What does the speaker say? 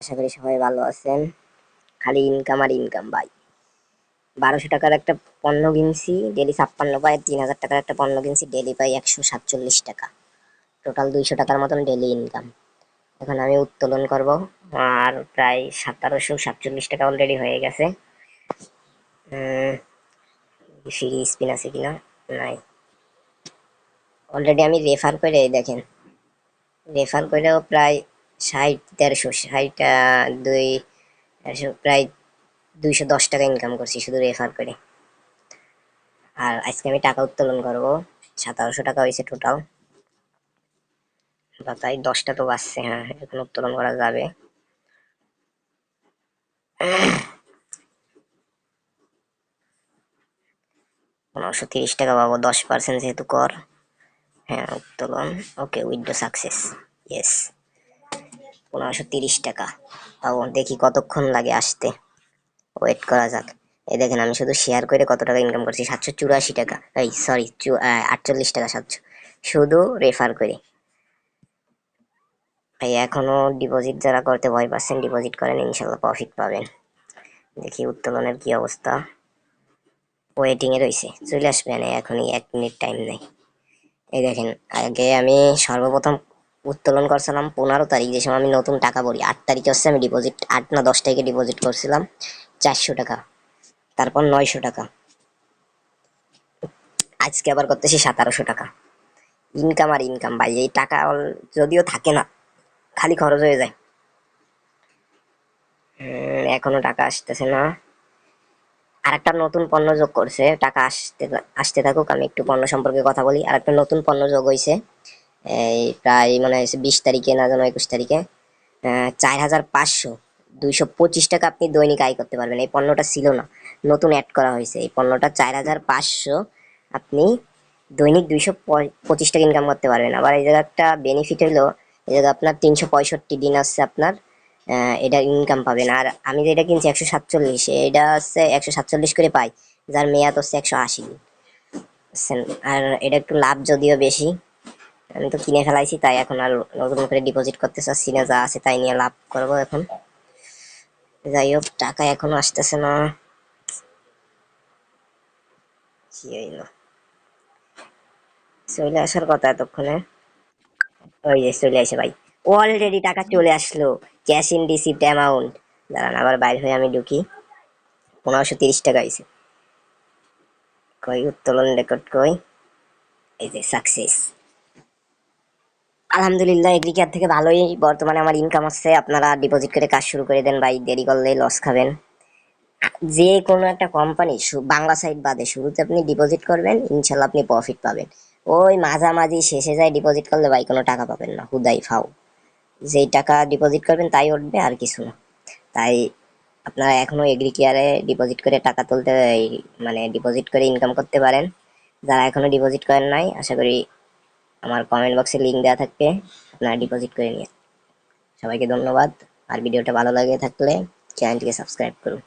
আশা করি সবাই ভালো আছেন। খালি ইনকাম আর ইনকাম ভাই। বারোশো টাকার একটা পণ্য কিনছি ডেলি ছাপ্পান্ন পাই তিন হাজার টাকার একটা পণ্য কিনছি ডেলি পাই একশো সাতচল্লিশ টাকা। টোটাল দুইশো টাকার মতন ডেলি ইনকাম এখন আমি উত্তোলন করব, আর প্রায় সতেরোশো সাতচল্লিশ টাকা অলরেডি হয়ে গেছে। ফ্রি স্পিন আছে কিনা? নাই। অলরেডি আমি রেফার করে দেখেন। রেফার করেও প্রায় ষাট, দেড়শো, ষাট দুই, দেড়শো, প্রায় দুইশো দশ টাকা ইনকাম করছি শুধু রেফার করে। আর আজকে আমি টাকা উত্তোলন করব, সতেরোশো টাকা হয়েছে টোটাল বা তাই দশটা তো বাজছে হ্যাঁ এখন উত্তোলন করা যাবে। পনেরোশো তিরিশ টাকা পাবো, দশ পার্সেন্ট যেহেতু কর। হ্যাঁ উত্তোলন ওকে উইথড্র সাকসেস ইয়েস পনেরোশো তিরিশ টাকা। পাবো দেখি কতক্ষণ লাগে আসতে। ওয়েট করা যাক। এই দেখেন, আমি শুধু শেয়ার করে কত টাকা ইনকাম করছি? সাতশো চুরাশি টাকা। এই সরি আটচল্লিশ টাকা সাতশো। শুধু রেফার করে। এই এখনও ডিপোজিট যারা করতে ভয় পাচ্ছেন ডিপোজিট করেন, ইনশাল্লাহ প্রফিট পাবেন। দেখি উত্তোলনের কি অবস্থা। ওয়েটিংয়ে রয়েছে চলে আসবেন, এখনই এক মিনিট টাইম নেই। এই দেখেন, আগে আমি সর্বপ্রথম উত্তোলন করছিলাম পনেরো তারিখ, যে সময় আমি নতুন টাকা ভরি। আট তারিখে হচ্ছে আমি ডিপোজিট আট না দশ তারিখে ডিপোজিট করছিলাম। চারশো টাকা, তারপর নয়শো টাকা। আজকে আবার করতেছি সতেরোশো টাকা। ইনকাম আর ইনকাম ভাই, এই টাকা যদিও থাকে না, খালি খরচ হয়ে যায়। এখনও টাকা আসতেছে না। আর একটা নতুন পণ্য যোগ করছে, টাকা আসতে আসতে থাকুক, আমি একটু পণ্য সম্পর্কে কথা বলি। আর একটা নতুন পণ্য যোগ হয়েছে এই প্রায় মানে বিশ তারিখে না জানো একুশ তারিখে চার হাজার পাঁচশো। দুইশো পঁচিশ টাকা আপনি দৈনিক আয় করতে পারবেন। এই পণ্যটা ছিল না। নতুন অ্যাড করা হয়েছে। এই পণ্যটা চার হাজার পাঁচশো আপনি দৈনিক দুইশো পঁচিশ টাকা ইনকাম করতে পারবেন। আবার এই জায়গা একটা বেনিফিট হলো, এই জায়গা আপনার তিনশো পঁয়ষট্টি দিন আসছে আপনার এটা ইনকাম পাবেন। আর আমি যেটা কিনছি একশো সাতচল্লিশ এটা হচ্ছে একশো সাতচল্লিশ করে পাই। যার মেয়াদ হচ্ছে একশো আশি দিন? আর এটা একটু লাভ যদিও বেশি। আমি তো কিনে ফেলাইছি, তাই এখন আর নতুন করে ডিপোজিট করতে চাচ্ছি না, যা আছে তাই নিয়ে লাভ করব এখন। যাই হোক, টাকা এখনও আসতেছে না। কি হইল? চলে আসার কথা এতক্ষণে। ওই যে চলে আসে ভাই। অলরেডি টাকা চলে আসলো ক্যাশ ইন রিসিপ্ট অ্যামাউন্ট দাঁড়ান, আবার বাইরে হয়ে আমি ঢুকি। পনেরোশো তিরিশ টাকা হয়েছে কই, উত্তোলন রেকর্ড কই? এই যে সাকসেস আলহামদুলিল্লাহ এগ্রিকার থেকে ভালোই। বর্তমানে আমার ইনকাম হচ্ছে আপনারা ডিপোজিট করে কাজ শুরু করে দেন ভাই। দেরি করলে লস খাবেন। যে কোনো একটা কোম্পানি বাংলা সাইড বাদে, শুরুতে আপনি ডিপোজিট করবেন, ইনশাল্লাহ আপনি প্রফিট পাবেন। ওই মাঝামাঝি শেষে যায় ডিপোজিট করলে ভাই কোনো টাকা পাবেন না। হুদাই ফাও যেই টাকা ডিপোজিট করবেন তাই উঠবে, আর কিছু না। তাই আপনারা এখনও এগ্রি কেয়ারে ডিপোজিট করে টাকা তুলতে মানে ডিপোজিট করে ইনকাম করতে পারেন। যারা এখনও ডিপোজিট করেন নাই, আশা করি আমার কমেন্ট বক্সে লিঙ্ক দেওয়া থাকবে। আপনারা ডিপোজিট করে নিয়ে। সবাইকে ধন্যবাদ। আর ভিডিওটা ভালো লাগে থাকলে চ্যানেলটিকে সাবস্ক্রাইব করুন।